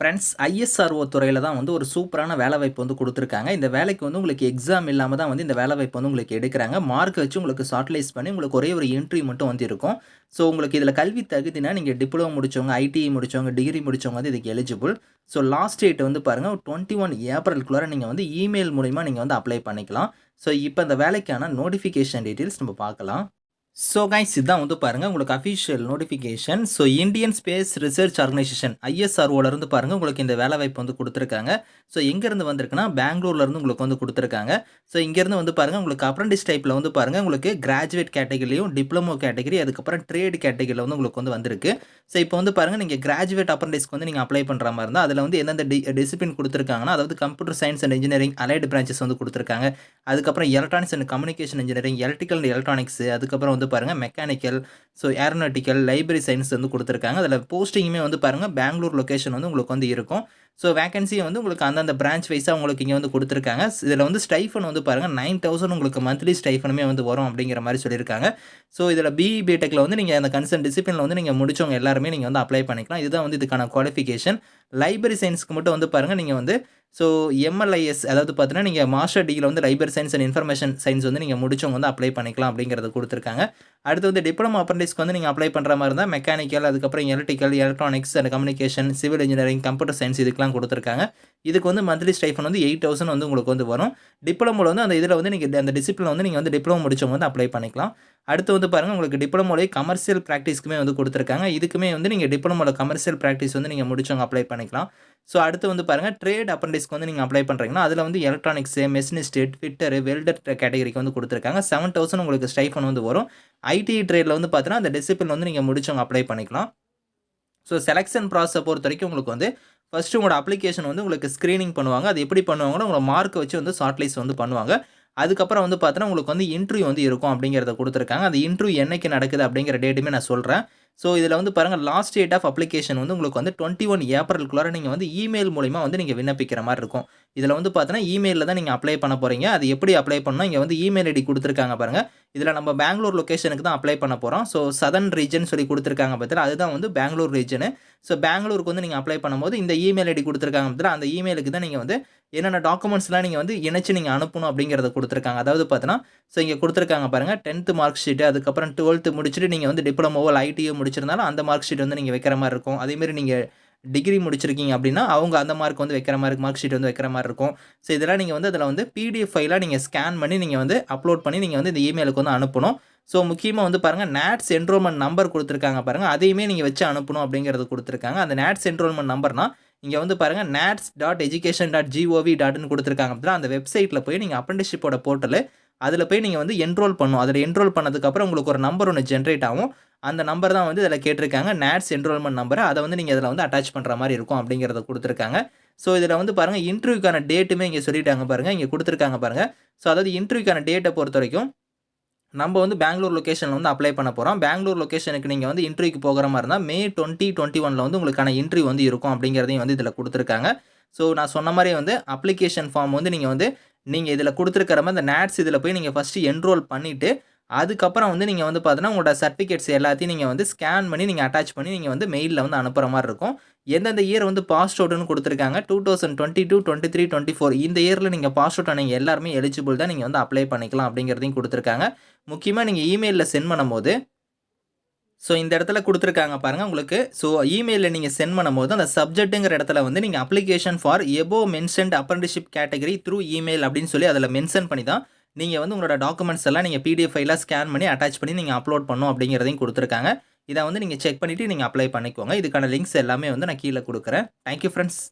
Friends ISRO துறையில் தான் வந்து ஒரு சூப்பரான வேலைவாய்ப்பு வந்து கொடுத்துருக்காங்க. இந்த வேலைக்கு வந்து உங்களுக்கு எக்ஸாம் இல்லாமல் தான் வந்து இந்த வேலைவாய்ப்பு வந்து உங்களுக்கு எடுக்கிறாங்க. மார்க் வச்சு உங்களுக்கு ஷார்ட்லைஸ் பண்ணி உங்களுக்கு ஒரே ஒரு என்ட்ரி மட்டும் வந்து இருக்கும். ஸோ உங்களுக்கு இதில் கல்வி தகுதினா நீங்கள் டிப்ளமோ முடித்தவங்க ஐடிஐ முடித்தவங்க டிகிரி முடித்தவங்க வந்து இதுக்கு எலிஜிபிள் ஸோ லாஸ்ட் டேட் வந்து பாருங்கள் டுவெண்ட்டி ஒன் ஏப்ரலுக்குள்ளார நீங்கள் வந்து இமெயில் மூலிமா நீங்கள் வந்து அப்ளை பண்ணிக்கலாம். ஸோ இப்போ இந்த வேலைக்கான நோட்டிஃபிகேஷன் டீட்டெயில்ஸ் நம்ம பார்க்கலாம். ஸோ கைஸ் இதான் வந்து பாருங்கள் உங்களுக்கு official notification so Indian Space Research Organisation ஐஎஸ்ஆர்ஓலேருந்து பாருங்கள் உங்களுக்கு இந்த வேலை வாய்ப்பு வந்து கொடுத்துருக்காங்க. ஸோ எங்கேருந்து வந்திருக்குன்னா பெங்களூர்லேருந்து உங்களுக்கு வந்து கொடுத்துருக்காங்க. ஸோ இங்கேருந்து வந்து பாருங்கள் உங்களுக்கு அப்ரண்டிஸ் டைப்பில் வந்து பாருங்கள் உங்களுக்கு கிராஜுவேட் கேட்டகரிலையும் டிப்ளமோ கேட்டகரி அதுக்கப்புறம் ட்ரேட் கேட்டகரியில் வந்து உங்களுக்கு வந்து வந்திருக்கு. ஸோ இப்போ வந்து பாருங்கள் நீங்கள் கிராஜுவேட் அப்ரண்டிஸ்க்கு வந்து நீங்கள் அப்ளை பண்ணுற மாதிரி இருந்தால் அதில் வந்து எந்தெந்த டி டிசிப்ளின் கொடுத்துருக்காங்கன்னா அதாவது computer science and engineering allied branches வந்து கொடுத்துருக்காங்க. அதுக்கப்புறம் electronics and communication engineering electrical and electronics அதுக்கப்புறம் வந்து பாருங்கள் mechanical so aeronautical library science வந்து கொடுத்துருக்காங்க. அதில் போஸ்டிங்குமே வந்து பாருங்கள் பெங்களூர் லொக்கேஷன் வந்து உங்களுக்கு வந்து இருக்கும். ஸோ வேகன்சியை வந்து உங்களுக்கு அந்தந்த பிரான்ச் வைஸாக உங்களுக்கு இங்கே வந்து கொடுத்துருக்காங்க. இதில் வந்து ஸ்டைஃபன் வந்து பாருங்கள் நைன் தௌசண்ட் உங்களுக்கு மந்த்லி ஸ்டைஃபனுமே வந்து வரும் அப்படிங்கிற மாதிரி சொல்லியிருக்காங்க. ஸோ இதில் பிஇ பிடெக்கில் வந்து நீங்கள் அந்த கன்சர்ன் டிசிப்ளினில் வந்து நீங்கள் முடிச்சவங்க எல்லாருமே நீங்கள் வந்து அப்ளை பண்ணிக்கலாம். இதுதான் வந்து இதுக்கான குவாலிஃபிகேஷன் லைப்ரரி சயின்ஸ்க்கு மட்டும் வந்து பாருங்கள் நீங்கள் வந்து ஸோ எம்எல்ஐஎஸ் அதாவது பார்த்தீங்கன்னா நீங்கள் மாஸ்டர் டிகிரியில் வந்து library science and information science வந்து நீங்கள் முடிச்சவங்க வந்து அப்ளை பண்ணிக்கலாம் அப்படிங்கிறத கொடுத்துருக்காங்க. அடுத்து வந்து டிப்ளமோ அப்ரண்டிஸ்க்கு வந்து நீங்கள் அப்ளை பண்ணுற மாதிரி இருந்தால் மெக்கானிக்கல் அதுக்கப்புறம் electrical electronics and communication civil engineering computer science இதுக்கெலாம் கொடுத்துருக்காங்க. இதுக்கு வந்து மந்த்லி ஸ்டைஃபன் வந்து எயிட் தௌசண்ட் வந்து உங்களுக்கு வந்து வரும். டிப்ளமோவில் வந்து அந்த இதில் வந்து நீங்கள் அந்த டிசிப்ளின் வந்து நீங்கள் வந்து டிப்ளமோ முடிச்சவங்க வந்து அப்ளை பண்ணிக்கலாம். அடுத்து வந்து பாருங்கள் உங்களுக்கு டிப்ளமோலே கமர்ஷியல் ப்ராக்டிஸ்க்குமே வந்து கொடுத்துருக்காங்க. இதுக்குமே வந்து நீங்கள் டிப்ளமோவில் கமர்ஷியல் ப்ராக்டிஸ் வந்து நீங்கள் முடிச்சவங்க அப்ளை பண்ணிக்கலாம். ஸோ அடுத்து வந்து பாருங்கள் ட்ரேட் அப்ரண்டிஸ்க்கு வந்து நீங்கள் அப்ளை பண்ணுறீங்கன்னா அதில் வந்து எலக்ட்ரானிக்ஸு மெஷினிஸ்ட்டு ஃபிட்டரு வெல்டர் கேட்டகரிக்கு வந்து கொடுத்துருக்காங்க. செவன் தௌசண்ட் உங்களுக்கு ஸ்டைஃபன் வந்து வரும். ஐடி ட்ரேடில் வந்து பார்த்தீங்கன்னா அந்த டிசிப்ளின் வந்து நீங்கள் முடிச்சவங்க அப்ளை பண்ணிக்கலாம். ஸோ செலெக்ஷன் ப்ராசஸை பொறுத்த வரைக்கும் உங்களுக்கு வந்து ஃபஸ்ட்டு உங்களோட அப்ளிகேஷன் வந்து உங்களுக்கு ஸ்க்ரீனிங் பண்ணுவாங்க. அது எப்படி பண்ணுவாங்கன்னா உங்களோட மார்க்கை வச்சு வந்து ஷார்ட்லிஸ்ட் வந்து பண்ணுவாங்க. அதுக்கப்புறம் வந்து பார்த்தோன்னா உங்களுக்கு வந்து இன்டர்வியூ வந்து இருக்கும் அப்படிங்கிறத கொடுத்துருக்காங்க. அந்த இன்டர்வியூ என்றைக்கு நடக்குது அப்படிங்கிற டேட்டுமே நான் சொல்கிறேன் ஸோ இதில் வந்து பாருங்கள் லாஸ்ட் டேட் ஆஃப் அப்ளிகேஷன் வந்து உங்களுக்கு வந்து டுவெண்ட்டி ஒன் ஏப்ரலுக்குள்ளார நீங்கள் வந்து இமெயில் மூலிமா வந்து நீங்கள் விண்ணப்பிக்கிற மாதிரி இருக்கும். இதில் வந்து பார்த்தீங்கன்னா இமெயிலில் தான் நீங்கள் அப்ளை பண்ண போகிறீங்க அது எப்படி அப்ளை பண்ணணும்? இங்கே வந்து இமெயில் ஐடி கொடுத்துருக்காங்க பாருங்கள் இதில் நம்ம பெங்களூர் லொக்கேஷனுக்கு தான் அப்ளை பண்ண போகிறோம் ஸோ சதன் ரீஜன் சொல்லி கொடுத்துருக்காங்க பார்த்தீங்கன்னா அதுதான் வந்து பெங்களூர் ரீஜனு ஸோ பெங்களூருக்கு வந்து நீங்கள் அப்ளை பண்ணும்போது இந்த இமெயில் ஐடி கொடுத்துருக்காங்க பார்த்தீங்கன்னா அந்த இமெயிலுக்கு தான் நீங்கள் வந்து என்னென்ன டாக்குமெண்ட்ஸ்லாம் நீங்கள் வந்து இணைச்சு நீங்கள் அனுப்பணும் அப்படிங்கிறத கொடுத்துருக்காங்க. அதாவது பார்த்தீங்கன்னா ஸோ இங்கே கொடுத்துருக்காங்க பாருங்கள் டென்த்து மார்க் ஷீட்டு அதுக்கப்புறம் டுவெல்த்து முடிச்சுட்டு நீங்கள் வந்து டிப்ளமோவோ ஐடியோ முடிச்சிருந்தாலும் அந்த மார்க் ஷீட் வந்து நீங்கள் வைக்கிற மாதிரி இருக்கும். அதேமாரி நீங்கள் டிகிரி முடிச்சிருக்கீங்க அப்படின்னா அவங்க அந்த மார்க் வந்து வைக்கிற மாதிரி மார்க் ஷீட் வந்து வைக்கிற மாதிரி இருக்கும். ஸோ இதெல்லாம் நீங்கள் வந்து அதில் வந்து பிடிஎஃப் ஃபைலாக நீங்கள் ஸ்கேன் பண்ணி நீங்கள் வந்து அப்லோட் பண்ணி நீங்கள் வந்து இந்த இமெயிலுக்கு வந்து அனுப்பணும். ஸோ முக்கியமாக வந்து பாருங்கள் நேட்ஸ் என்ரோல்மெண்ட் நம்பர் கொடுத்துருக்காங்க பாருங்கள் அதையுமே நீங்கள் வச்சு அனுப்பணும் அப்படிங்கிறது கொடுத்துருக்காங்க. அந்த நேட்ஸ் என்ரோல்மெண்ட் நம்பர்னா இங்கே வந்து பாருங்கள் NATS dot education dot G O V டாட்னு கொடுத்துருக்காங்க அப்படின்னா அந்த வெப்சைட்டில் போய் நீங்கள் அப்ரண்டிஷிப்போட போர்ட்டலு அதில் போய் நீங்கள் வந்து என்ரோல் பண்ணும் அதில் என்ரோல் பண்ணதுக்கப்புறம் உங்களுக்கு ஒரு நம்பர் ஒன்று ஜென்ரேட் ஆகும். அந்த நம்பர் தான் வந்து இதில் கேட்டிருக்காங்க. நேட்ஸ் என்ரோல்மெண்ட் நம்பரை அதை வந்து நீங்கள் இதில் வந்து அட்டாச் பண்ணுற மாதிரி இருக்கும் அப்படிங்கிறத கொடுத்துருக்காங்க. ஸோ இதில் வந்து பாருங்கள் இன்டர்வியூக்கான டேட்டுமே இங்கே சொல்லிட்டாங்க பாருங்கள் இங்கே கொடுத்துருக்காங்க பாருங்கள் ஸோ அதாவது இன்டர்வியூக்கான டேட்டை பொறுத்த வரைக்கும் நம்ம வந்து பெங்களூர் லொக்கேஷனில் வந்து அப்ளை பண்ண போகிறோம் பெங்களூர் லொக்கேஷனுக்கு நீங்கள் வந்து இன்டர்வியூக்கு போகிற மாதிரி இருந்தால் மே டுவெண்ட்டி டுவெண்ட்டி ஒனில் வந்து உங்களுக்கான இன்டர்வியூ வந்து இருக்கும் அப்படிங்கிறதையும் வந்து இதில் கொடுத்துருக்காங்க. ஸோ நான் சொன்ன மாதிரி வந்து அப்ளிகேஷன் ஃபார்ம் வந்து நீங்கள் வந்து நீங்கள் இதில் கொடுத்துருக்கிற மாதிரி அந்த நேட்ஸ் இதில் போய் நீங்கள் ஃபஸ்ட்டு என்ரோல் பண்ணிவிட்டு அதுக்கப்புறம் வந்து நீங்கள் வந்து பார்த்தீங்கன்னா உங்களோட சர்டிஃபிகேட்ஸ் எல்லாத்தையும் நீங்கள் வந்து ஸ்கேன் பண்ணி நீங்கள் அட்டாச் பண்ணி நீங்கள் வந்து மெயிலில் வந்து அனுப்புகிற மாதிரி இருக்கும். எந்தெந்த இயர் வந்து பாஸ் அவுட்னு கொடுத்துருக்காங்க two thousand twenty two twenty three twenty four இந்த இயரில் நீங்கள் பாஸ் அவுட் ஆனீங்க எல்லாருமே எலிஜிபிள் தான் நீங்கள் வந்து அப்ளை பண்ணிக்கலாம் அப்படிங்கிறதையும் கொடுத்துருக்காங்க. முக்கியமாக நீங்கள் இமெயிலில் சென்ட் பண்ணும்போது ஸோ இந்த இடத்துல கொடுத்துருக்காங்க பாருங்கள் உங்களுக்கு. ஸோ இமெயிலில் நீங்கள் சென்ட் பண்ணும்போது அந்த சப்ஜெக்ட்டுங்கிற இடத்துல வந்து நீங்கள் application for above mentioned apprenticeship category through email அப்படின்னு சொல்லி அதில் மென்ஷன் பண்ணி தான் நீங்கள் வந்து உங்களோட டாக்குமெண்ட்ஸ் எல்லாம் நீங்கள் பிடிஎஃப் ஃபைலாக ஸ்கேன் பண்ணி அட்டாச் பண்ணி நீங்கள் அப்லோட் பண்ணும் அப்படிங்கிறதையும் கொடுத்துருக்காங்க. இதை வந்து நீங்கள் செக் பண்ணிவிட்டு நீங்கள் அப்ளை பண்ணிக்கோங்க. இதுக்கான லிங்க்ஸ் எல்லாமே வந்து நான் கீழே கொடுக்குறேன். Thank you friends